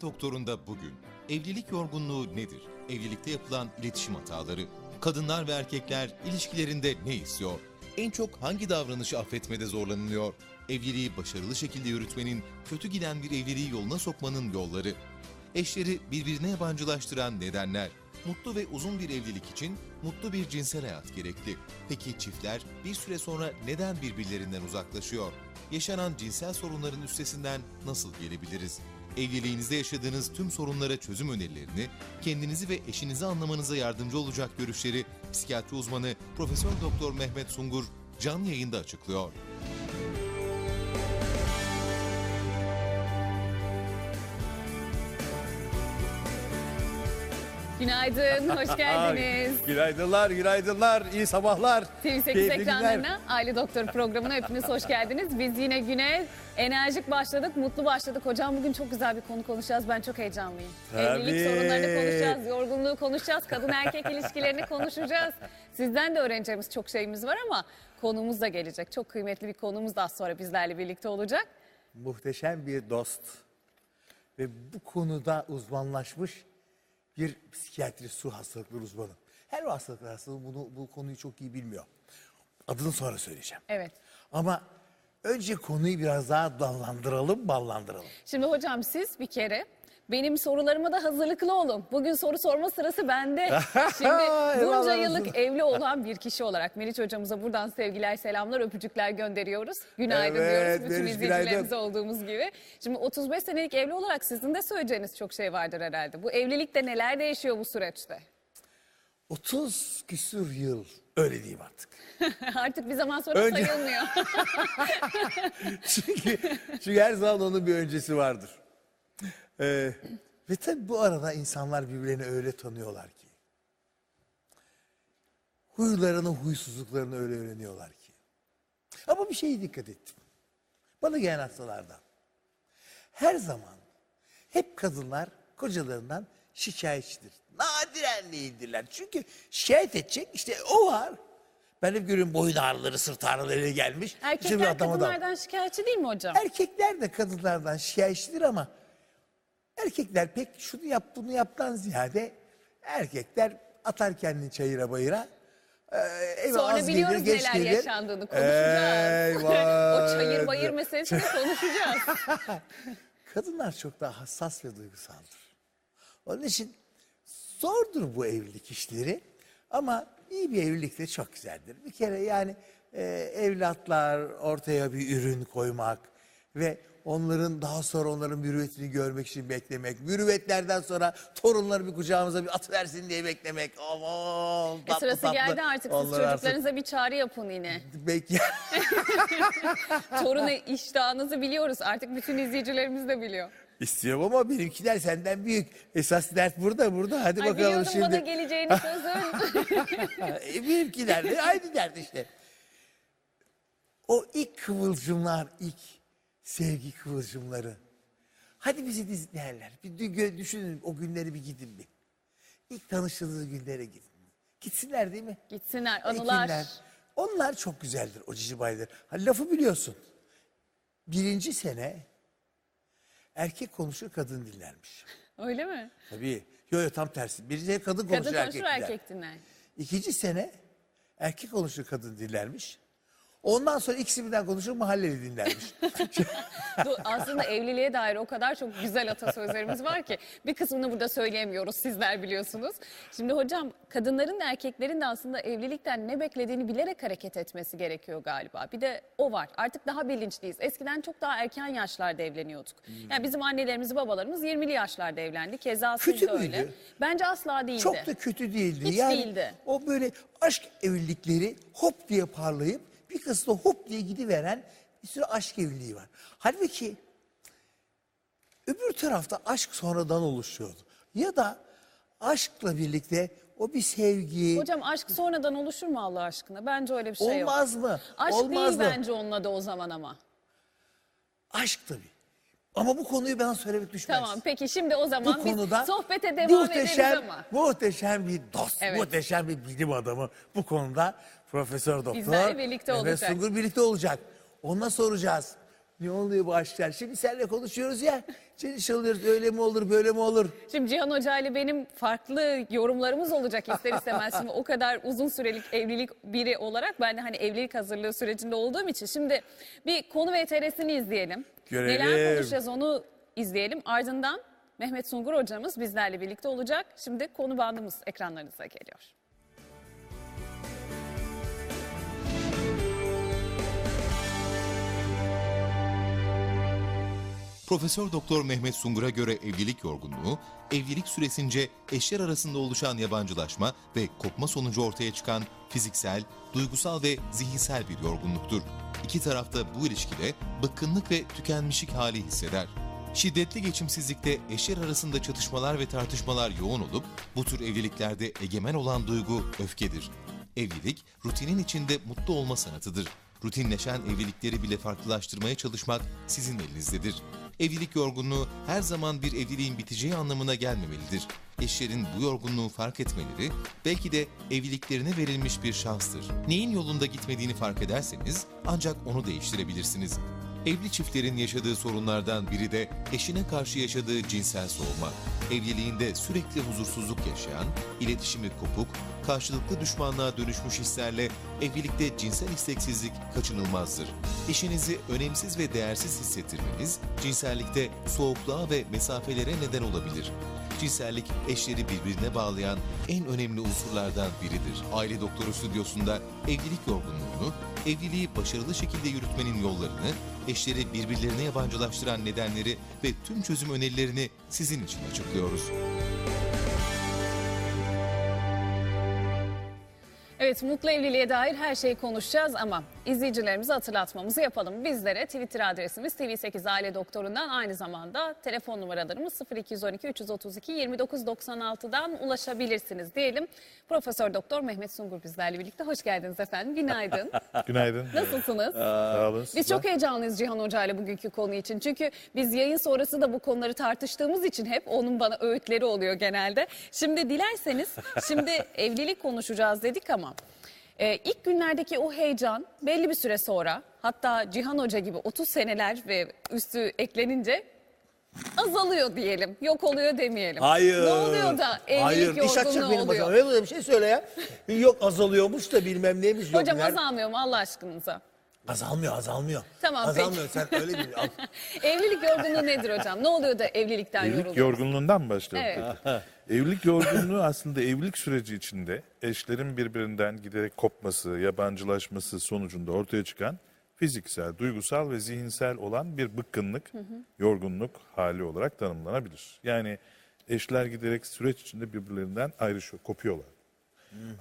Doktoru'nda bugün evlilik yorgunluğu nedir? Evlilikte yapılan iletişim hataları, kadınlar ve erkekler ilişkilerinde ne istiyor? En çok hangi davranışı affetmede zorlanılıyor? Evliliği başarılı şekilde yürütmenin, kötü giden bir evliliği yoluna sokmanın yolları. Eşleri birbirine yabancılaştıran nedenler. Mutlu ve uzun bir evlilik için mutlu bir cinsel hayat gerekli. Peki çiftler bir süre sonra neden birbirlerinden uzaklaşıyor? Yaşanan cinsel sorunların üstesinden nasıl gelebiliriz? Evliliğinizde yaşadığınız tüm sorunlara çözüm önerilerini, kendinizi ve eşinizi anlamanıza yardımcı olacak görüşleri psikiyatri uzmanı Profesör Doktor Mehmet Sungur canlı yayında açıklıyor. Günaydın, hoş geldiniz. Günaydınlar, günaydınlar, iyi sabahlar. TV8 keyifli günler. ekranlarına Aile Doktor programına hepiniz hoş geldiniz. Biz yine güne enerjik başladık, mutlu başladık. Hocam bugün çok güzel bir konu konuşacağız. Ben çok heyecanlıyım. Tabii. Evlilik sorunlarını konuşacağız, yorgunluğu konuşacağız, kadın erkek ilişkilerini konuşacağız. Sizden de öğreneceğimiz çok şeyimiz var ama konumuz da gelecek. Çok kıymetli bir konumuz da az sonra bizlerle birlikte olacak. Muhteşem bir dost ve bu konuda uzmanlaşmış bir psikiyatri su hastalıkları uzmanı. Her hastalıklar hastalığı bunu, bu konuyu çok iyi bilmiyor. Adını sonra söyleyeceğim. Evet. Ama önce konuyu biraz daha dallandıralım, ballandıralım. Şimdi hocam siz bir kere benim sorularıma da hazırlıklı olun. Bugün soru sorma sırası bende. Şimdi bunca yıllık evli olan bir kişi olarak Meriç hocamıza buradan sevgiler, selamlar, öpücükler gönderiyoruz. Günaydın Evet, diyoruz bütün Meriç, izleyicilerimize olduğumuz gibi. Şimdi 35 senelik evli olarak sizin de söyleyeceğiniz çok şey vardır herhalde. Bu evlilikte neler değişiyor bu süreçte? 30 küsur yıl, öyle diyeyim artık. Artık bir zaman sonra Önce- sayılmıyor. çünkü, çünkü her zaman onun bir öncesi vardır. Ee, ve tabii bu arada insanlar birbirlerini öyle tanıyorlar ki. Huylarını, huysuzluklarını öyle öğreniyorlar ki. Ama bir şeye dikkat ettim. Bana gelen hastalardan. Her zaman hep kadınlar kocalarından şikayetçidir. Nadiren değildirler. Çünkü şikayet edecek işte o var. Ben hep görüyorum boyun ağrıları, sırt ağrıları gelmiş. İşte bir Erkekler adama da- kadınlardan şikayetçi değil mi hocam? Erkekler de kadınlardan şikayetçidir ama erkekler pek şunu yap bunu yaptan ziyade erkekler atar kendini çayıra bayıra. Ee, eve Sonra az biliyoruz gelir, geç neler gelir. yaşandığını konuşacağız. Eyvah. o çayır bayır meselesini konuşacağız. Kadınlar çok daha hassas ve duygusaldır. Onun için zordur bu evlilik işleri ama iyi bir evlilik de çok güzeldir. Bir kere yani e, evlatlar ortaya bir ürün koymak ve onların daha sonra onların mürüvvetini görmek için beklemek. Mürüvvetlerden sonra torunları bir kucağımıza bir atıversin diye beklemek. Aman E tatlı sırası tatlı. geldi artık siz Onlar artık- çocuklarınıza bir çağrı yapın yine. Belki Torunu iştahınızı biliyoruz. Artık bütün izleyicilerimiz de biliyor. İstiyorum ama benimkiler senden büyük. Esas dert burada burada. Hadi Ay bakalım biliyordum şimdi. bana geleceğini sözün. E, Benimkiler de aynı dert işte. O ilk kıvılcımlar, ilk sevgi kıvılcımları. Hadi bizi dinlerler. Bir dü- düşünün o günleri bir gidin bir. İlk tanıştığınız günlere gidin. Gitsinler değil mi? Gitsinler anılar. Ekinler. Onlar çok güzeldir o cici baylar. Ha, lafı biliyorsun. Birinci sene erkek konuşur kadın dinlermiş. Öyle mi? Tabii. Yo yo tam tersi. Birinci kadın konuşur, Kadın konuşur erkek dinler. erkek dinler. İkinci sene erkek konuşur kadın dinlermiş. Ondan sonra ikisi birden konuşur mahalleli dinlermiş. Aslında evliliğe dair o kadar çok güzel atasözlerimiz var ki bir kısmını burada söyleyemiyoruz sizler biliyorsunuz. Şimdi hocam kadınların da erkeklerin de aslında evlilikten ne beklediğini bilerek hareket etmesi gerekiyor galiba. Bir de o var. Artık daha bilinçliyiz. Eskiden çok daha erken yaşlarda evleniyorduk. Hmm. Yani bizim annelerimiz babalarımız 20'li yaşlarda evlendi. Keza siz Kötü de öyle. müydü? Bence asla değildi. Çok da kötü değildi. Hiç yani değildi. O böyle aşk evlilikleri hop diye parlayıp bir kısmı hop diye gidiveren bir sürü aşk evliliği var. Halbuki öbür tarafta aşk sonradan oluşuyordu. Ya da aşkla birlikte o bir sevgi Hocam aşk sonradan oluşur mu Allah aşkına? Bence öyle bir şey yok. olmaz mı? Aşk olmaz değil mı? bence onun adı o zaman ama. Aşk tabii. Ama bu konuyu ben söylemek düşmez. Tamam peki şimdi o bu zaman biz konuda sohbete devam muhteşem, ederiz ama. muhteşem bir dost, Evet. muhteşem bir bilim adamı bu konuda Profesör Doktor Bizlerle birlikte Mehmet olacak. Sungur birlikte olacak. Ona soracağız. Ne oluyor bu aşklar? Şimdi seninle konuşuyoruz ya. Çalışıyoruz öyle mi olur böyle mi olur? Şimdi Cihan Hoca ile benim farklı yorumlarımız olacak ister istemez. Şimdi o kadar uzun sürelik evlilik biri olarak ben de hani evlilik hazırlığı sürecinde olduğum için şimdi bir konu VTR'sini izleyelim. Görelim. Neler konuşacağız onu izleyelim. Ardından Mehmet Sungur hocamız bizlerle birlikte olacak. Şimdi konu bandımız ekranlarınıza geliyor. Profesör Doktor Mehmet Sungur'a göre evlilik yorgunluğu, evlilik süresince eşler arasında oluşan yabancılaşma ve kopma sonucu ortaya çıkan fiziksel, duygusal ve zihinsel bir yorgunluktur. İki tarafta bu ilişkide bıkkınlık ve tükenmişlik hali hisseder. Şiddetli geçimsizlikte eşler arasında çatışmalar ve tartışmalar yoğun olup bu tür evliliklerde egemen olan duygu öfkedir. Evlilik rutinin içinde mutlu olma sanatıdır. Rutinleşen evlilikleri bile farklılaştırmaya çalışmak sizin elinizdedir. Evlilik yorgunluğu her zaman bir evliliğin biteceği anlamına gelmemelidir. Eşlerin bu yorgunluğu fark etmeleri belki de evliliklerine verilmiş bir şanstır. Neyin yolunda gitmediğini fark ederseniz ancak onu değiştirebilirsiniz. Evli çiftlerin yaşadığı sorunlardan biri de eşine karşı yaşadığı cinsel soğuma. Evliliğinde sürekli huzursuzluk yaşayan, iletişimi kopuk, karşılıklı düşmanlığa dönüşmüş hislerle evlilikte cinsel isteksizlik kaçınılmazdır. Eşinizi önemsiz ve değersiz hissettirmeniz cinsellikte soğukluğa ve mesafelere neden olabilir. Cinsellik eşleri birbirine bağlayan en önemli unsurlardan biridir. Aile Doktoru Stüdyosu'nda evlilik yorgunluğunu, evliliği başarılı şekilde yürütmenin yollarını, eşleri birbirlerine yabancılaştıran nedenleri ve tüm çözüm önerilerini sizin için açıklıyoruz. Evet mutlu evliliğe dair her şeyi konuşacağız ama izleyicilerimize hatırlatmamızı yapalım. Bizlere Twitter adresimiz TV8 Aile Doktoru'ndan aynı zamanda telefon numaralarımız 0212 332 2996'dan ulaşabilirsiniz diyelim. Profesör Doktor Mehmet Sungur bizlerle birlikte. Hoş geldiniz efendim. Günaydın. Günaydın. Nasılsınız? Sağ olun. Biz çok heyecanlıyız Cihan Hoca ile bugünkü konu için. Çünkü biz yayın sonrası da bu konuları tartıştığımız için hep onun bana öğütleri oluyor genelde. Şimdi dilerseniz şimdi evlilik konuşacağız dedik ama e, ilk günlerdeki o heyecan belli bir süre sonra hatta Cihan Hoca gibi 30 seneler ve üstü eklenince azalıyor diyelim. Yok oluyor demeyelim. Hayır. Ne oluyor da evlilik Hayır. İş açacak yorgunluğu benim oluyor? Öyle böyle bir şey söyle ya. Yok azalıyormuş da bilmem neymiş. Yok, Hocam azalmıyor mu Allah aşkınıza? Azalmıyor azalmıyor. Tamam, Azalmıyor sen öyle bir... Evlilik yorgunluğu nedir hocam? Ne oluyor da evlilikten Evlilik yoruluyor? yorgunluğundan mı başlayalım? Evet. peki? Evlilik yorgunluğu aslında evlilik süreci içinde eşlerin birbirinden giderek kopması, yabancılaşması sonucunda ortaya çıkan fiziksel, duygusal ve zihinsel olan bir bıkkınlık, yorgunluk hali olarak tanımlanabilir. Yani eşler giderek süreç içinde birbirlerinden ayrışıyor, kopuyorlar.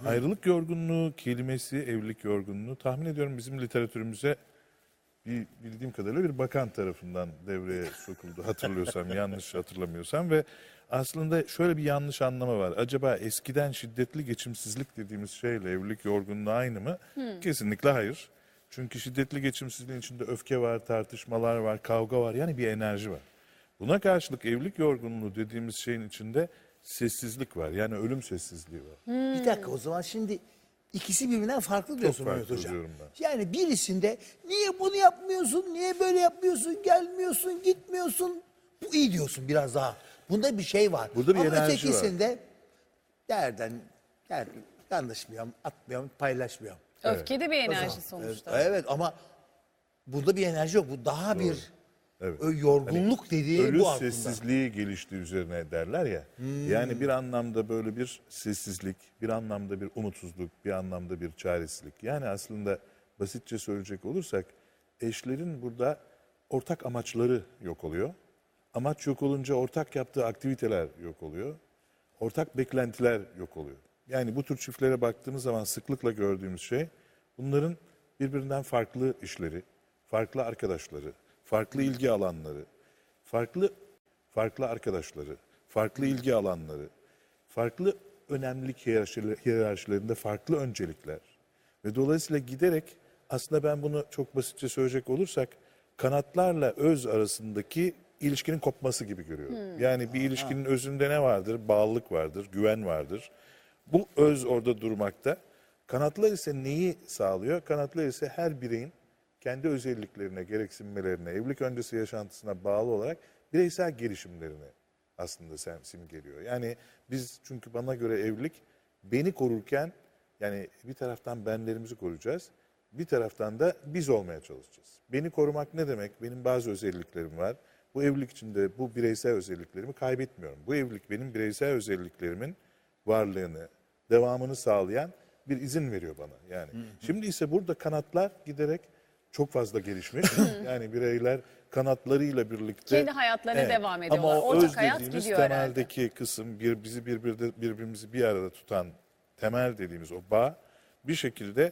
Ayrılık yorgunluğu kelimesi, evlilik yorgunluğu tahmin ediyorum bizim literatürümüze bir bildiğim kadarıyla bir bakan tarafından devreye sokuldu hatırlıyorsam yanlış hatırlamıyorsam ve aslında şöyle bir yanlış anlama var. Acaba eskiden şiddetli geçimsizlik dediğimiz şeyle evlilik yorgunluğu aynı mı? Kesinlikle hayır. Çünkü şiddetli geçimsizliğin içinde öfke var, tartışmalar var, kavga var yani bir enerji var. Buna karşılık evlilik yorgunluğu dediğimiz şeyin içinde sessizlik var. Yani ölüm sessizliği var. Bir dakika o zaman şimdi ikisi birbirinden farklı diyorsun farklı Mehmet Hocam. diyorum ben. Yani birisinde niye bunu yapmıyorsun, niye böyle yapmıyorsun, gelmiyorsun, gitmiyorsun. Bu iyi diyorsun biraz daha. Bunda bir şey var. Burada bir Ama enerji var. ötekisinde derden, der, yanlışmıyorum, atmıyorum, paylaşmıyorum. Öfke de bir enerji zaman- sonuçta. Evet ama bunda bir enerji yok. Bu daha bir Evet. ö- yorgunluk dediği Ölü bu aslında. sessizliği gelişti üzerine derler ya. Yani bir anlamda böyle bir sessizlik, bir anlamda bir umutsuzluk, bir anlamda bir çaresizlik. Yani aslında basitçe söyleyecek olursak eşlerin burada ortak amaçları yok oluyor. Amaç yok olunca ortak yaptığı aktiviteler yok oluyor. Ortak beklentiler yok oluyor. Yani bu tür çiftlere baktığımız zaman sıklıkla gördüğümüz şey bunların birbirinden farklı işleri, farklı arkadaşları, farklı ilgi alanları, farklı farklı arkadaşları, farklı ilgi alanları, farklı önemlilik hiyerarşiler- hiyerarşilerinde farklı öncelikler ve dolayısıyla giderek aslında ben bunu çok basitçe söyleyecek olursak kanatlarla öz arasındaki ilişkinin kopması gibi görüyorum. Yani bir ilişkinin özünde ne vardır? Bağlılık vardır, güven vardır. Bu öz orada durmakta. Kanatlar ise neyi sağlıyor? Kanatlar ise her bireyin kendi özelliklerine, gereksinmelerine, evlilik öncesi yaşantısına bağlı olarak bireysel gelişimlerini aslında sen simgeliyor. Yani biz çünkü bana göre evlilik beni korurken yani bir taraftan benlerimizi koruyacağız. Bir taraftan da biz olmaya çalışacağız. Beni korumak ne demek? Benim bazı özelliklerim var. Bu evlilik içinde bu bireysel özelliklerimi kaybetmiyorum. Bu evlilik benim bireysel özelliklerimin varlığını, devamını sağlayan bir izin veriyor bana. Yani şimdi ise burada kanatlar giderek çok fazla gelişmiş. yani bireyler kanatlarıyla birlikte Kendi hayatlarına devam ediyorlar. Ama o Ortak öz hayat dediğimiz gidiyor herhalde. temeldeki kısım bir bizi birbirde, birbirimizi bir arada tutan temel dediğimiz o bağ bir şekilde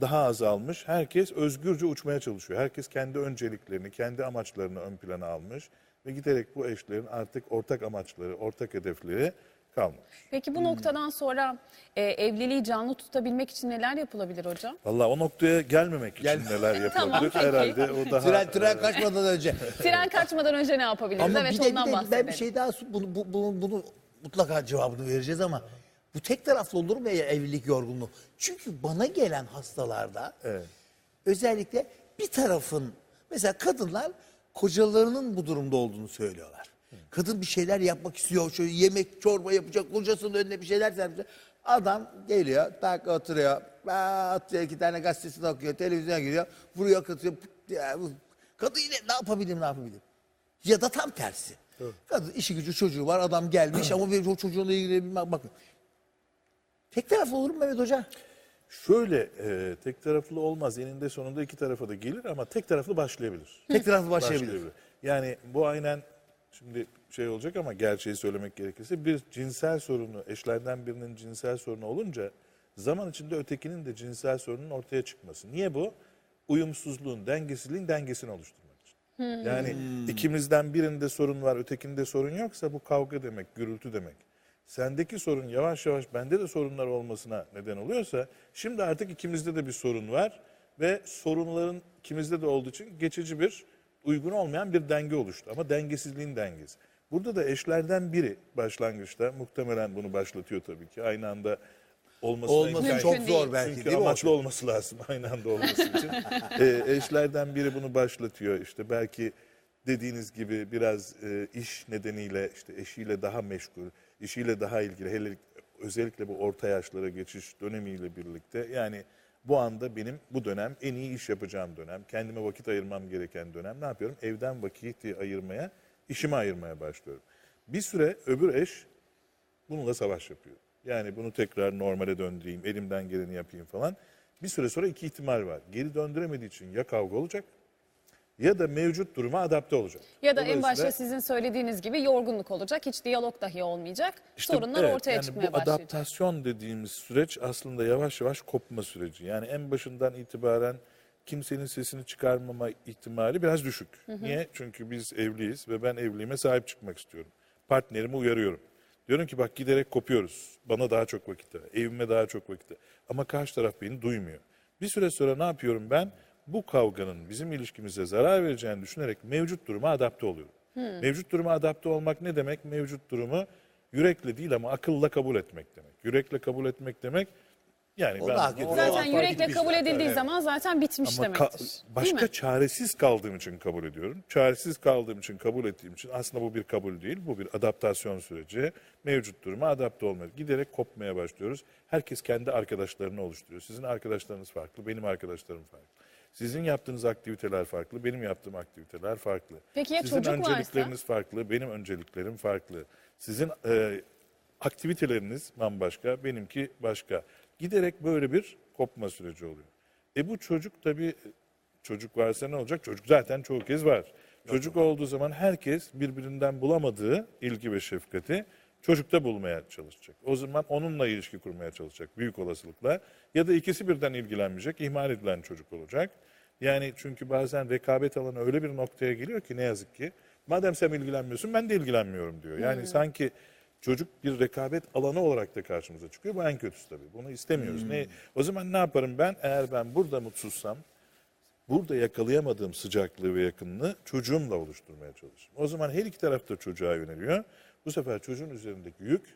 daha azalmış. Herkes özgürce uçmaya çalışıyor. Herkes kendi önceliklerini, kendi amaçlarını ön plana almış ve giderek bu eşlerin artık ortak amaçları, ortak hedefleri kalmamış. Peki bu noktadan sonra e, evliliği canlı tutabilmek için neler yapılabilir hocam? Vallahi o noktaya gelmemek için Gel- neler yapılabilir Tamam, peki. herhalde o daha Tren, tren kaçmadan önce. Tren kaçmadan önce ne yapabiliriz? Ama evet bir de, ondan bir de bahsedelim. ben bir şey daha bunu, bu- bunu, bunu mutlaka cevabını vereceğiz ama bu tek taraflı olur mu ya evlilik yorgunluğu? Çünkü bana gelen hastalarda Evet. özellikle bir tarafın mesela kadınlar kocalarının bu durumda olduğunu söylüyorlar. Kadın bir şeyler yapmak istiyor. Şöyle yemek, çorba yapacak. Kocasının önüne bir şeyler serpecek. Adam geliyor, tak oturuyor. Atıyor iki tane gazetesini okuyor. Televizyona giriyor. Vuruyor, katıyor. Kadın yine ne yapabilirim, ne yapabilirim? Ya da tam tersi. Kadın işi gücü çocuğu var. Adam gelmiş ama bir o çocuğunla bak- bakın. Tek taraflı olur mu Mehmet Hoca? Şöyle e, tek taraflı olmaz. Eninde sonunda iki tarafa da gelir ama tek taraflı başlayabilir. Tek taraflı başlayabilir. başlayabilir. Yani bu aynen şimdi şey olacak ama gerçeği söylemek gerekirse bir cinsel sorunu, eşlerden birinin cinsel sorunu olunca zaman içinde ötekinin de cinsel sorunun ortaya çıkması. Niye bu? Uyumsuzluğun, dengesizliğin dengesini oluşturmak için. Yani ikimizden birinde sorun var, ötekinde sorun yoksa bu kavga demek, gürültü demek. Sendeki sorun yavaş yavaş bende de sorunlar olmasına neden oluyorsa şimdi artık ikimizde de bir sorun var ve sorunların ikimizde de olduğu için geçici bir uygun olmayan bir denge oluştu. Ama dengesizliğin dengesi. Burada da eşlerden biri başlangıçta muhtemelen bunu başlatıyor tabii ki. Aynı anda olmasına Olması çok Mümkün zor değil. belki çünkü değil mi? amaçlı olması lazım aynı anda olması için. Ee, eşlerden biri bunu başlatıyor. İşte belki dediğiniz gibi biraz e, iş nedeniyle işte eşiyle daha meşgul, işiyle daha ilgili hele özellikle bu orta yaşlara geçiş dönemiyle birlikte yani bu anda benim bu dönem en iyi iş yapacağım dönem. Kendime vakit ayırmam gereken dönem. Ne yapıyorum? Evden vakit ayırmaya, işime ayırmaya başlıyorum. Bir süre öbür eş bununla savaş yapıyor. Yani bunu tekrar normale döndüreyim, elimden geleni yapayım falan. Bir süre sonra iki ihtimal var. Geri döndüremediği için ya kavga olacak ya da mevcut duruma adapte olacak. Ya da en başta sizin söylediğiniz gibi yorgunluk olacak. Hiç diyalog dahi olmayacak. işte Sorunlar evet, ortaya yani çıkmaya bu başlayacak. adaptasyon dediğimiz süreç aslında yavaş yavaş kopma süreci. Yani en başından itibaren kimsenin sesini çıkarmama ihtimali biraz düşük. Niye? Çünkü biz evliyiz ve ben evliliğime sahip çıkmak istiyorum. Partnerimi uyarıyorum. Diyorum ki bak giderek kopuyoruz. Bana daha çok vakit ver. Evime daha çok vakit ver. Ama karşı taraf beni duymuyor. Bir süre sonra ne yapıyorum ben? Bu kavganın bizim ilişkimize zarar vereceğini düşünerek mevcut duruma adapte oluyorum. Mevcut duruma adapte olmak ne demek? Mevcut durumu yürekle değil ama akılla kabul etmek demek. Yürekle kabul etmek demek yani O ben Zaten fark yürekle kabul zaten, edildiği evet. zaman zaten bitmiş ama demektir. Başka çaresiz kaldığım için kabul ediyorum. Çaresiz kaldığım için kabul ettiğim için aslında bu bir kabul değil. Bu bir adaptasyon süreci. Mevcut duruma adapte olmaya. Giderek kopmaya başlıyoruz. Herkes kendi arkadaşlarını oluşturuyor. Sizin arkadaşlarınız farklı, benim arkadaşlarım farklı. Sizin yaptığınız aktiviteler farklı, benim yaptığım aktiviteler farklı. Peki ya Sizin çocuk varsa? öncelikleriniz farklı, benim önceliklerim farklı. Sizin e, aktiviteleriniz bambaşka, benimki başka. Giderek böyle bir kopma süreci oluyor. E bu çocuk tabii çocuk varsa ne olacak? Çocuk zaten çoğu kez var. Çocuk olduğu zaman herkes birbirinden bulamadığı ilgi ve şefkati çocukta bulmaya çalışacak. O zaman onunla ilişki kurmaya çalışacak büyük olasılıkla. Ya da ikisi birden ilgilenmeyecek, ihmal edilen çocuk olacak. Yani çünkü bazen rekabet alanı öyle bir noktaya geliyor ki ne yazık ki madem sen ilgilenmiyorsun ben de ilgilenmiyorum diyor. Yani sanki çocuk bir rekabet alanı olarak da karşımıza çıkıyor. Bu en kötüsü tabii. Bunu istemiyoruz. Ne, o zaman ne yaparım ben? Eğer ben burada mutsuzsam burada yakalayamadığım sıcaklığı ve yakınlığı çocuğumla oluşturmaya çalışırım. O zaman her iki taraf da çocuğa yöneliyor. Bu sefer çocuğun üzerindeki yük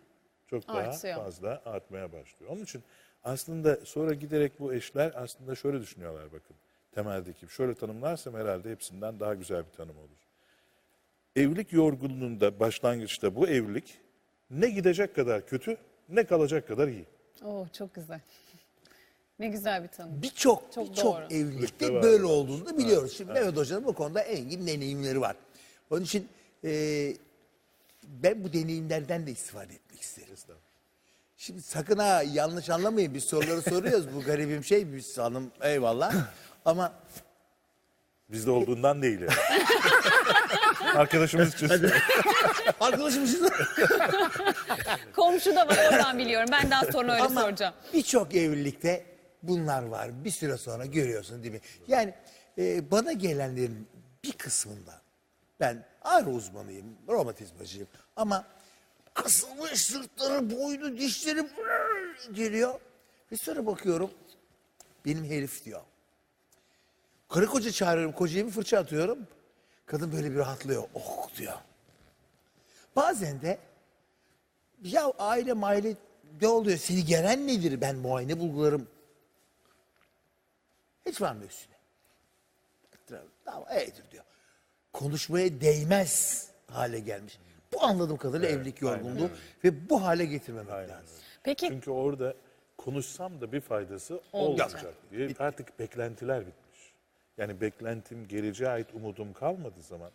çok daha Artıyor. fazla artmaya başlıyor. Onun için aslında sonra giderek bu eşler aslında şöyle düşünüyorlar bakın. Temeldeki. Şöyle tanımlarsam herhalde hepsinden daha güzel bir tanım olur. Evlilik yorgunluğunda başlangıçta bu evlilik ne gidecek kadar kötü ne kalacak kadar iyi. Oh çok güzel. Ne güzel bir tanım. Birçok Çok birçok doğru. evlilikte Var, böyle var. olduğunu da biliyoruz. Şimdi Mehmet Hoca'nın bu konuda engin deneyimleri var. Onun için e, ben bu deneyimlerden de istifade etmek isterim. Şimdi sakın ha yanlış anlamayın biz soruları soruyoruz. Bu garibim şey biz hanım eyvallah. Ama Bizde olduğundan değil yani. Arkadaşımız için. arkadaşımızın Komşu da var oradan biliyorum. Ben daha sonra öyle Ama soracağım. birçok evlilikte bunlar var. Bir süre sonra görüyorsun değil mi? Yani e, bana gelenlerin bir kısmında ben ağrı uzmanıyım, romatizmacıyım ama kısılmış sırtları, boynu, dişleri brrr geliyor. Bir sonra bakıyorum benim herif diyor. Karı koca çağırıyorum, kocaya bir fırça atıyorum. Kadın böyle bir rahatlıyor. Oh diyor. Bazen de ya aile maile ne oluyor? Seni gelen nedir? Ben muayene bulgularım. Hiç var mı üstüne? Tamam iyidir diyor. Konuşmaya değmez hale gelmiş. Bu anladığım kadarıyla evlilik yorgunluğu ve bu hale getirmemek lazım. Peki Çünkü orada konuşsam da bir faydası olmayacak diye artık beklentiler bitmiş. Yani beklentim, geleceğe ait umudum kalmadığı zaman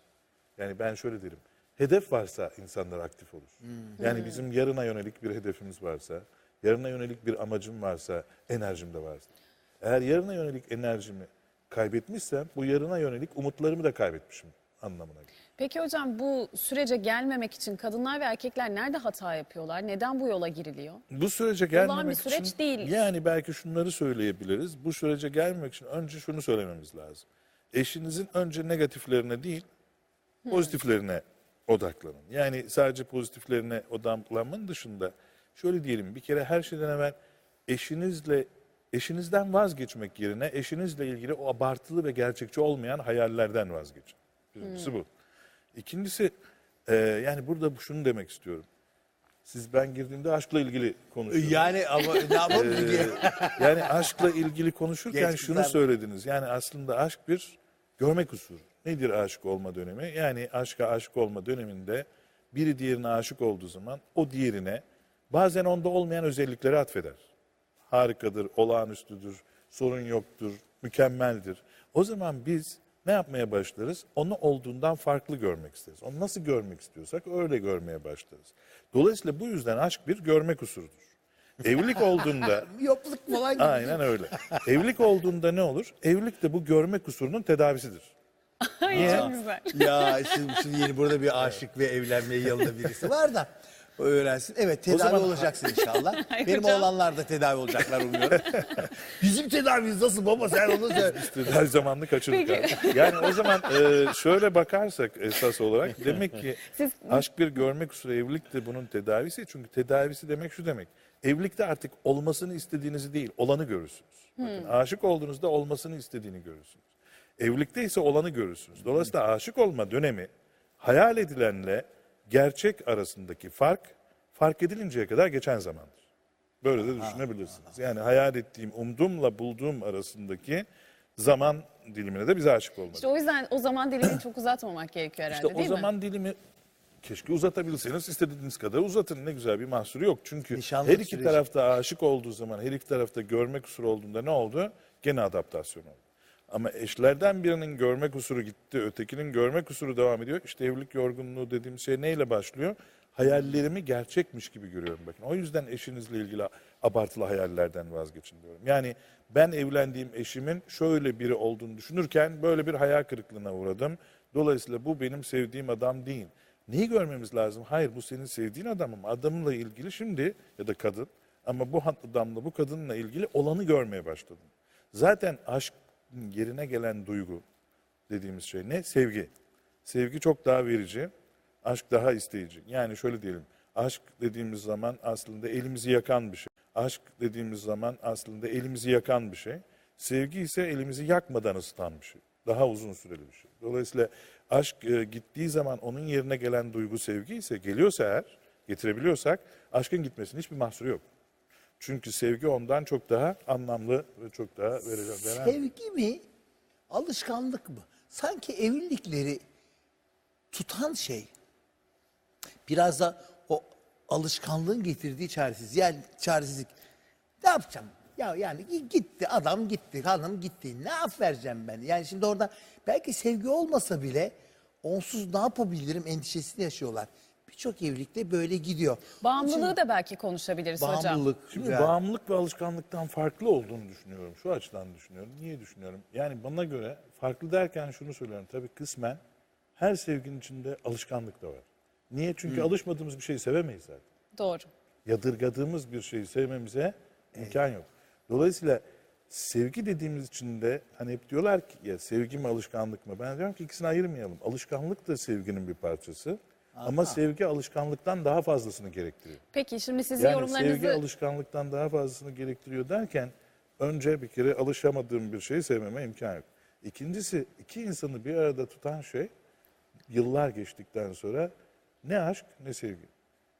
yani ben şöyle derim. Hedef varsa insanlar aktif olur. Yani bizim yarına yönelik bir hedefimiz varsa, yarına yönelik bir amacım varsa, enerjim de varsa. Eğer yarına yönelik enerjimi kaybetmişsem bu yarına yönelik umutlarımı da kaybetmişim anlamına gelir. Peki hocam bu sürece gelmemek için kadınlar ve erkekler nerede hata yapıyorlar? Neden bu yola giriliyor? Bu sürece gelmemek bir süreç için değil. yani belki şunları söyleyebiliriz. Bu sürece gelmemek için önce şunu söylememiz lazım. Eşinizin önce negatiflerine değil, pozitiflerine odaklanın. Yani sadece pozitiflerine odaklanmanın dışında şöyle diyelim bir kere her şeyden evvel eşinizle eşinizden vazgeçmek yerine eşinizle ilgili o abartılı ve gerçekçi olmayan hayallerden vazgeçin. Birincisi bu. İkincisi e, yani burada şunu demek istiyorum. Siz ben girdiğimde aşkla ilgili konuşuyordunuz. Yani ama ne yapalım? Yani aşkla ilgili konuşurken Geç şunu güzel. söylediniz. Yani aslında aşk bir görme kusuru. Nedir aşık olma dönemi? Yani aşka aşık olma döneminde biri diğerine aşık olduğu zaman o diğerine bazen onda olmayan özellikleri atfeder. Harikadır, olağanüstüdür, sorun yoktur, mükemmeldir. O zaman biz ne yapmaya başlarız? Onu olduğundan farklı görmek isteriz. Onu nasıl görmek istiyorsak öyle görmeye başlarız. Dolayısıyla bu yüzden aşk bir görme kusurudur. Evlilik olduğunda Yokluk falan gibi. Aynen öyle. Evlilik olduğunda ne olur? Evlilik de bu görme kusurunun tedavisidir. Ay çok güzel. ya şimdi, şimdi yeni burada bir aşık ve evlenmeye yılda birisi var da o öğrensin. Evet tedavi zaman- olacaksın inşallah. Benim hocam. oğlanlar da tedavi olacaklar umuyorum. Bizim tedavimiz nasıl baba sen onu söyle. Tedavi zamanını kaçırdık. Peki. abi. Yani o zaman e, şöyle bakarsak esas olarak demek ki Siz- aşk bir görme kusuru evlilik de bunun tedavisi. Çünkü tedavisi demek şu demek. Evlilikte artık olmasını istediğinizi değil olanı görürsünüz. Bakın, aşık olduğunuzda olmasını istediğini görürsünüz. Evlilikte ise olanı görürsünüz. Dolayısıyla aşık olma dönemi hayal edilenle gerçek arasındaki fark fark edilinceye kadar geçen zamandır. Böyle de düşünebilirsiniz. Yani hayal ettiğim, umduğumla bulduğum arasındaki zaman dilimine de bize aşık olmak. İşte o yüzden o zaman dilimini çok uzatmamak gerekiyor herhalde İşte o değil mi? zaman dilimi keşke uzatabilseniz istediğiniz kadar uzatın. Ne güzel bir mahsuru yok. Çünkü Nişanlık her iki süreci. tarafta aşık olduğu zaman, her iki tarafta görme kusuru olduğunda ne oldu? Gene adaptasyon oldu. Ama eşlerden birinin görme kusuru gitti, ötekinin görme kusuru devam ediyor. İşte evlilik yorgunluğu dediğim şey neyle başlıyor? Hayallerimi gerçekmiş gibi görüyorum bakın. O yüzden eşinizle ilgili abartılı hayallerden vazgeçin diyorum. Yani ben evlendiğim eşimin şöyle biri olduğunu düşünürken böyle bir hayal kırıklığına uğradım. Dolayısıyla bu benim sevdiğim adam değil. Neyi görmemiz lazım? Hayır bu senin sevdiğin adam ama adamla ilgili şimdi ya da kadın ama bu adamla bu kadınla ilgili olanı görmeye başladım. Zaten aşk yerine gelen duygu dediğimiz şey ne? Sevgi. Sevgi çok daha verici, aşk daha isteyici. Yani şöyle diyelim, aşk dediğimiz zaman aslında elimizi yakan bir şey. Aşk dediğimiz zaman aslında elimizi yakan bir şey. Sevgi ise elimizi yakmadan ısıtan bir şey. Daha uzun süreli bir şey. Dolayısıyla aşk e, gittiği zaman onun yerine gelen duygu sevgi ise geliyorsa eğer, getirebiliyorsak aşkın gitmesinin hiçbir mahsuru yok. Çünkü sevgi ondan çok daha anlamlı ve çok daha vereceğim. Sevgi mi? alışkanlık mı? Sanki evlilikleri tutan şey biraz da o alışkanlığın getirdiği çaresiz yani çaresizlik. Ne yapacağım? Ya yani gi- gitti adam gitti hanım gitti ne yap vereceğim ben? Yani şimdi orada belki sevgi olmasa bile onsuz ne yapabilirim endişesini yaşıyorlar. Birçok evlilikte böyle gidiyor. Bağımlılığı da belki konuşabiliriz hocam. Bağımlılık. Şimdi yani- bağımlılık ve alışkanlıktan farklı olduğunu düşünüyorum. Şu açıdan düşünüyorum. Niye düşünüyorum? Yani bana göre farklı derken şunu söylüyorum. Tabii kısmen her sevginin içinde alışkanlık da var. Niye? Çünkü alışmadığımız bir şeyi sevemeyiz zaten. Doğru. Yadırgadığımız bir şeyi sevmemize imkan yok. Dolayısıyla sevgi dediğimiz için de hani hep diyorlar ki ya sevgi mi alışkanlık mı? Ben diyorum ki ikisini ayırmayalım. Alışkanlık da sevginin bir parçası. Ama sevgi alışkanlıktan daha fazlasını gerektiriyor. Peki şimdi sizin Yani yorumlarınızı... sevgi alışkanlıktan daha fazlasını gerektiriyor derken önce bir kere alışamadığım bir şeyi sevmeme imkan yok. İkincisi iki insanı bir arada tutan şey yıllar geçtikten sonra ne aşk ne sevgi.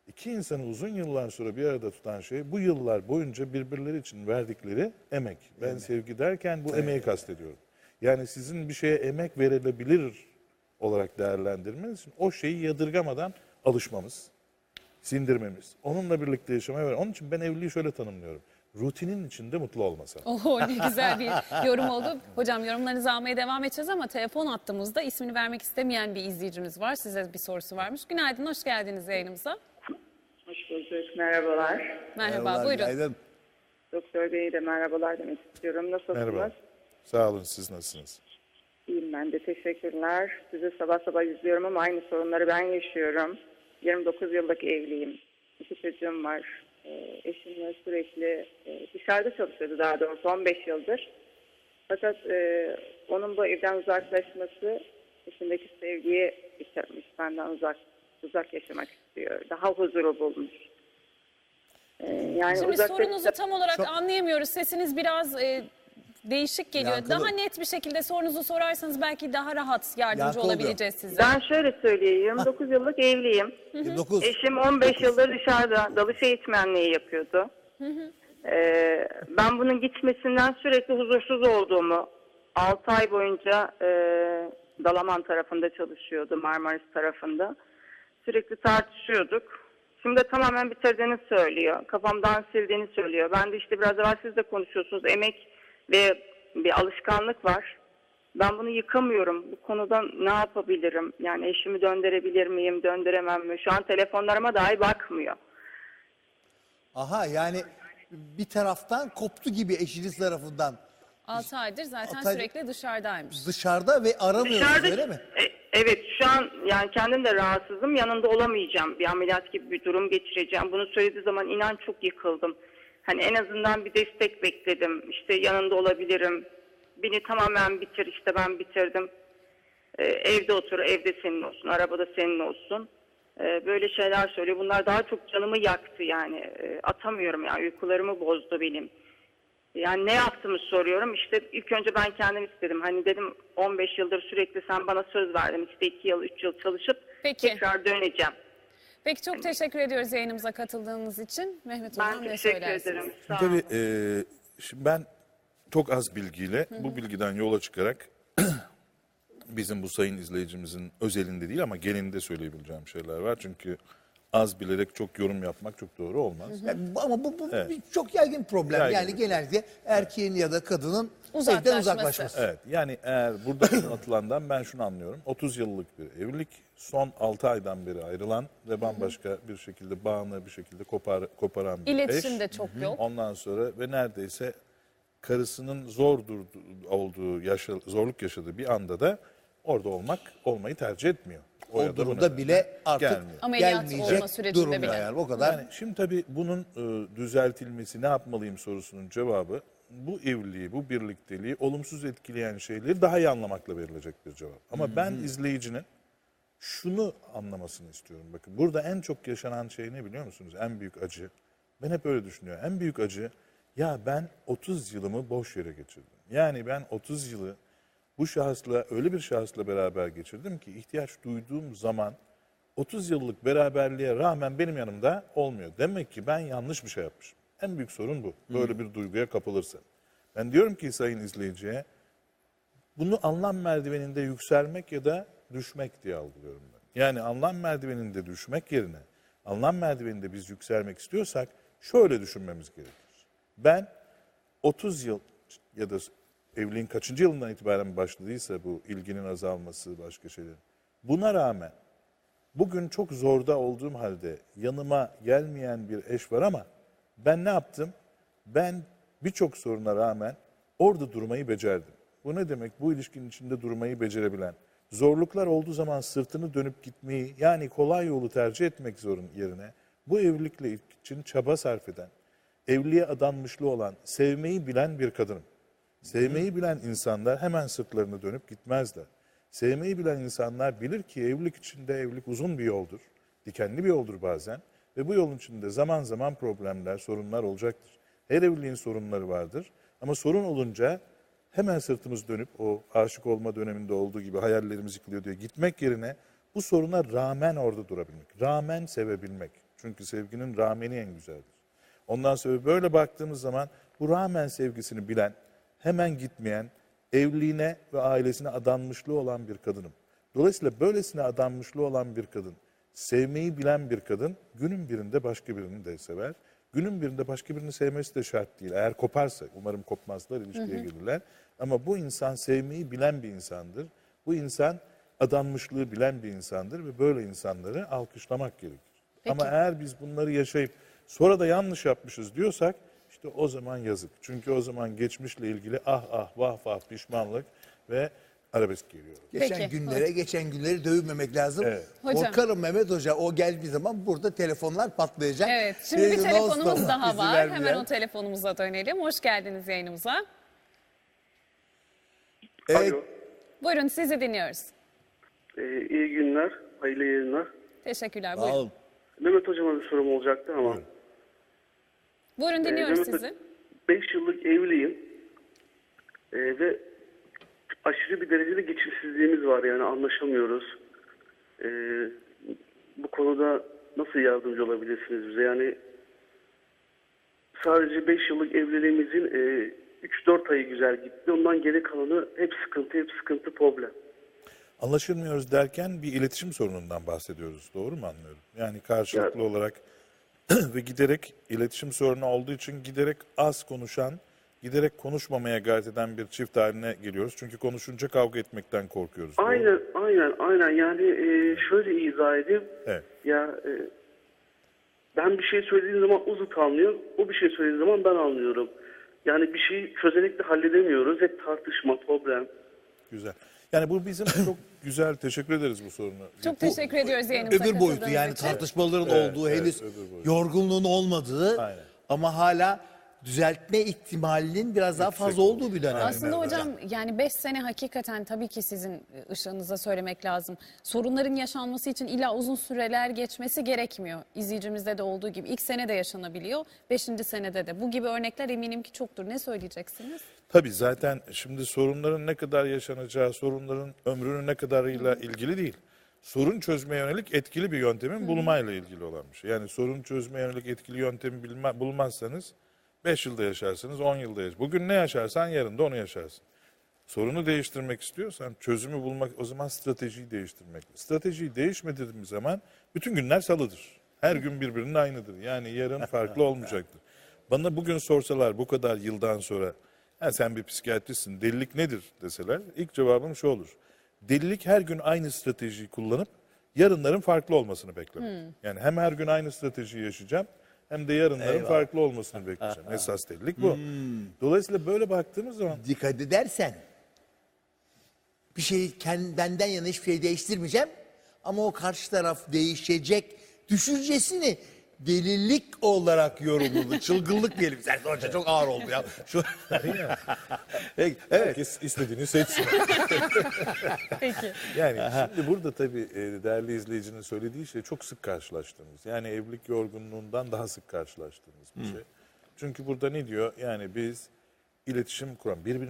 İki insanı uzun yıllar sonra bir arada tutan şey bu yıllar boyunca birbirleri için verdikleri emek. Ben sevgi derken bu emeği kastediyorum. Yani sizin bir şeye emek verilebilir olarak değerlendirmeniz için o şeyi yadırgamadan alışmamız sindirmemiz, onunla birlikte yaşamaya var. Onun için ben evliliği şöyle tanımlıyorum. Rutinin içinde mutlu olmasa. Oho ne güzel bir yorum oldu. Hocam yorumlarınızı almaya devam edeceğiz ama telefon attığımızda ismini vermek istemeyen bir izleyicimiz var. Size bir sorusu varmış. Günaydın, hoş geldiniz yayınımıza. Hoş bulduk. Merhabalar. Merhaba, Merhabalar, buyurun. günaydın. Doktor Bey'e de merhabalar demek istiyorum. Nasılsınız? Merhaba. Sağ olun siz nasılsınız? İyiyim ben de. Teşekkürler. Sizi sabah sabah izliyorum ama aynı sorunları ben yaşıyorum. 29 yıllık evliyim. İki çocuğum var. Ee, eşimle sürekli e, dışarıda çalışıyordu daha doğrusu 15 yıldır. Fakat e, onun bu evden uzaklaşması eşindeki sevgiyi bitirmiş. Benden uzak uzak yaşamak istiyor. Daha huzuru bulmuş. Ee, yani Şimdi sorunuzu tam olarak anlayamıyoruz. Sesiniz biraz e, değişik geliyor. Yankılı. Daha net bir şekilde sorunuzu sorarsanız belki daha rahat yardımcı Yankı oluyor. olabileceğiz size. Ben şöyle söyleyeyim. 29 yıllık evliyim. 29. Eşim 15 yıldır dışarıda dalış eğitmenliği yapıyordu. Ee, ben bunun gitmesinden sürekli huzursuz olduğumu, 6 ay boyunca e, Dalaman tarafında çalışıyordu, Marmaris tarafında. Sürekli tartışıyorduk. Şimdi tamamen bitirdiğini söylüyor. Kafamdan sildiğini söylüyor. Ben de işte biraz evvel siz de konuşuyorsunuz. Emek ve bir alışkanlık var. Ben bunu yıkamıyorum. Bu konuda ne yapabilirim? Yani eşimi döndürebilir miyim, döndüremem mi? Şu an telefonlarıma dahi bakmıyor. Aha yani bir taraftan koptu gibi eşiniz tarafından 6 aydır zaten Altı aydır- sürekli dışarıdaymış. dışarıda ve aramıyorsunuz Dışarıda, öyle mi? E, evet şu an yani kendim de rahatsızım. Yanında olamayacağım. Bir ameliyat gibi bir durum geçireceğim. Bunu söylediği zaman inan çok yıkıldım. Hani en azından bir destek bekledim. İşte yanında olabilirim. Beni tamamen bitir işte ben bitirdim. Ee, evde otur, evde senin olsun, arabada senin olsun. Ee, böyle şeyler söylüyor. Bunlar daha çok canımı yaktı yani. Ee, atamıyorum yani uykularımı bozdu benim. Yani ne yaptığımı soruyorum. İşte ilk önce ben kendim istedim. Hani dedim 15 yıldır sürekli sen bana söz verdin. İşte 2 yıl, 3 yıl çalışıp Peki. tekrar döneceğim. Peki çok teşekkür ediyoruz yayınımıza katıldığınız için. Mehmet Hocam Ben ne teşekkür söylersiniz? ederim. Sağ olun. Tabii e, şimdi ben çok az bilgiyle bu bilgiden yola çıkarak bizim bu sayın izleyicimizin özelinde değil ama genelinde söyleyebileceğim şeyler var. Çünkü az bilerek çok yorum yapmak çok doğru olmaz. Yani bu- ama bu, bu Evet. bir çok yaygın problem. Yaygın yani bir genelde erkeğin ya da kadının Uzaklaşması. evden uzaklaşması. Evet yani eğer burada anlatılandan ben şunu anlıyorum. 30 yıllık bir evlilik son 6 aydan beri ayrılan ve bambaşka bir şekilde bağını bir şekilde kopar, koparan bir İletişim eş. de çok yok. Ondan sonra ve neredeyse karısının zor durdu- olduğu, yaşa- zorluk yaşadığı bir anda da orada olmak, olmayı tercih etmiyor. O, bu durumda bile artık gelmiyor. Ameliyat gelmeyecek olma sürecinde durumda bile. yani. O kadar Yani şimdi tabii bunun e, düzeltilmesi ne yapmalıyım sorusunun cevabı bu evliliği, bu birlikteliği olumsuz etkileyen şeyleri daha iyi anlamakla verilecek bir cevap. Ama ben izleyicinin şunu anlamasını istiyorum. Bakın burada en çok yaşanan şey ne biliyor musunuz? En büyük acı. Ben hep öyle düşünüyorum. En büyük acı ya ben 30 yılımı boş yere geçirdim. Yani ben 30 yılı bu şahısla öyle bir şahısla beraber geçirdim ki ihtiyaç duyduğum zaman 30 yıllık beraberliğe rağmen benim yanımda olmuyor. Demek ki ben yanlış bir şey yapmışım. En büyük sorun bu. Böyle bir duyguya kapılırsa. Ben diyorum ki sayın izleyiciye Bunu anlam merdiveninde yükselmek ya da düşmek diye algılıyorum ben. Yani anlam merdiveninde düşmek yerine anlam merdiveninde biz yükselmek istiyorsak şöyle düşünmemiz gerekir. Ben 30 yıl ya da evliliğin kaçıncı yılından itibaren başladıysa bu ilginin azalması başka şeyler. Buna rağmen bugün çok zorda olduğum halde yanıma gelmeyen bir eş var ama ben ne yaptım? Ben birçok soruna rağmen orada durmayı becerdim. Bu ne demek? Bu ilişkinin içinde durmayı becerebilen, zorluklar olduğu zaman sırtını dönüp gitmeyi yani kolay yolu tercih etmek zorun yerine bu evlilikle için çaba sarf eden, evliliğe adanmışlığı olan, sevmeyi bilen bir kadınım. Sevmeyi bilen insanlar hemen sırtlarını dönüp gitmezler. Sevmeyi bilen insanlar bilir ki evlilik içinde evlilik uzun bir yoldur. Dikenli bir yoldur bazen. Ve bu yolun içinde zaman zaman problemler, sorunlar olacaktır. Her evliliğin sorunları vardır. Ama sorun olunca hemen sırtımız dönüp o aşık olma döneminde olduğu gibi hayallerimiz yıkılıyor diye gitmek yerine bu soruna rağmen orada durabilmek. Rağmen sevebilmek. Çünkü sevginin rağmeni en güzeldir. Ondan sonra böyle baktığımız zaman bu rağmen sevgisini bilen, hemen gitmeyen, evliliğine ve ailesine adanmışlığı olan bir kadınım. Dolayısıyla böylesine adanmışlığı olan bir kadın, sevmeyi bilen bir kadın günün birinde başka birini de sever. Günün birinde başka birini sevmesi de şart değil. Eğer koparsa, umarım kopmazlar, ilişkiye gelirler. Ama bu insan sevmeyi bilen bir insandır. Bu insan adanmışlığı bilen bir insandır ve böyle insanları alkışlamak gerekir. Ama eğer biz bunları yaşayıp sonra da yanlış yapmışız diyorsak işte o zaman yazık. Çünkü o zaman geçmişle ilgili ah ah vah vah pişmanlık ve arabesk geliyor. Geçen Peki, günlere, geçen günleri dövmemek lazım. Evet. Hocam. Korkarım Mehmet Hoca o geldiği zaman burada telefonlar patlayacak. Evet, şimdi bir Ee, telefonumuz non-stop daha var. vermeyen. Hemen o telefonumuza dönelim. Hoş geldiniz yayınımıza. Evet, Alo. Buyurun sizi dinliyoruz. Ee, iyi günler, hayırlı yayınlar. Teşekkürler. Buyurun. Mehmet Hocam'a bir sorum olacaktı ama. Buyurun Ee, dinliyoruz Mehmet sizi. 5 yıllık evliyim. Ee, ve aşırı bir derecede geçimsizliğimiz var yani anlaşamıyoruz. Ee, bu konuda nasıl yardımcı olabilirsiniz bize? Yani sadece 5 yıllık evliliğimizin e, 3-4 ayı güzel gitti. Ondan geri kalanı hep sıkıntı, hep sıkıntı, problem. Anlaşılmıyoruz derken bir iletişim sorunundan bahsediyoruz. Doğru mu anlıyorum? Yani karşılıklı olarak ve giderek iletişim sorunu olduğu için giderek az konuşan, giderek konuşmamaya gayret eden bir çift haline geliyoruz. Çünkü konuşunca kavga etmekten korkuyoruz. Aynen, aynen, aynen. Yani e, şöyle izah edeyim. Evet. Ya e, ben bir şey söylediğim zaman uzun anlıyor. O bir şey söylediği zaman ben anlıyorum. Yani bir şeyi çözerek de halledemiyoruz. Hep tartışma, problem. Güzel. Yani bu bizim çok güzel. Teşekkür ederiz bu sorunu. Çok teşekkür ediyoruz yayınımıza öbür boyutu katıldığınız yani için. tartışmaların Evet, olduğu evet, henüz öbür boyutu. yorgunluğun olmadığı Aynen. ama hala düzeltme ihtimalinin biraz daha fazla olduğu bir dönem. Aslında hocam yani 5 sene hakikaten tabii ki sizin ışığınıza söylemek lazım. Sorunların yaşanması için illa uzun süreler geçmesi gerekmiyor. İzleyicimizde de olduğu gibi ilk sene de yaşanabiliyor. Beşinci senede de. Bu gibi örnekler eminim ki çoktur. Ne söyleyeceksiniz? Tabii zaten şimdi sorunların ne kadar yaşanacağı, sorunların ömrünün ne kadarıyla ilgili değil. Sorun çözmeye yönelik etkili bir yöntemin bulmayla ilgili olan bir şey. Yani sorun çözmeye yönelik etkili yöntemi bilme, bulmazsanız 5 yılda yaşarsınız, 10 yılda yaşarsınız. Bugün ne yaşarsan yarın da onu yaşarsın. Sorunu değiştirmek istiyorsan çözümü bulmak o zaman stratejiyi değiştirmek. Stratejiyi değişmediğimiz zaman bütün günler salıdır. Her gün birbirinin aynıdır. Yani yarın farklı olmayacaktır. Bana bugün sorsalar bu kadar yıldan sonra "Ha, sen bir psikiyatristsin delilik nedir deseler ilk cevabım şu olur. Delilik her gün aynı stratejiyi kullanıp yarınların farklı olmasını beklemek. Yani hem her gün aynı stratejiyi yaşayacağım hem de yarınların farklı olmasını bekleyeceğim. Esas delilik bu. Dolayısıyla böyle baktığımız zaman Dikkat edersen bir şeyi kendi, benden yana hiçbir şey değiştirmeyeceğim ama o karşı taraf değişecek düşüncesini delilik olarak yorumladı. Çılgınlık diyelim. Sen hoca çok ağır oldu ya. Şu... Peki, evet. herkes istediğini seçsin. Peki. Yani şimdi burada tabii e, değerli izleyicinin söylediği şey çok sık karşılaştığımız. Yani evlilik yorgunluğundan daha sık karşılaştığımız bir şey. Çünkü burada ne diyor? Yani biz iletişim kuran, birbirimize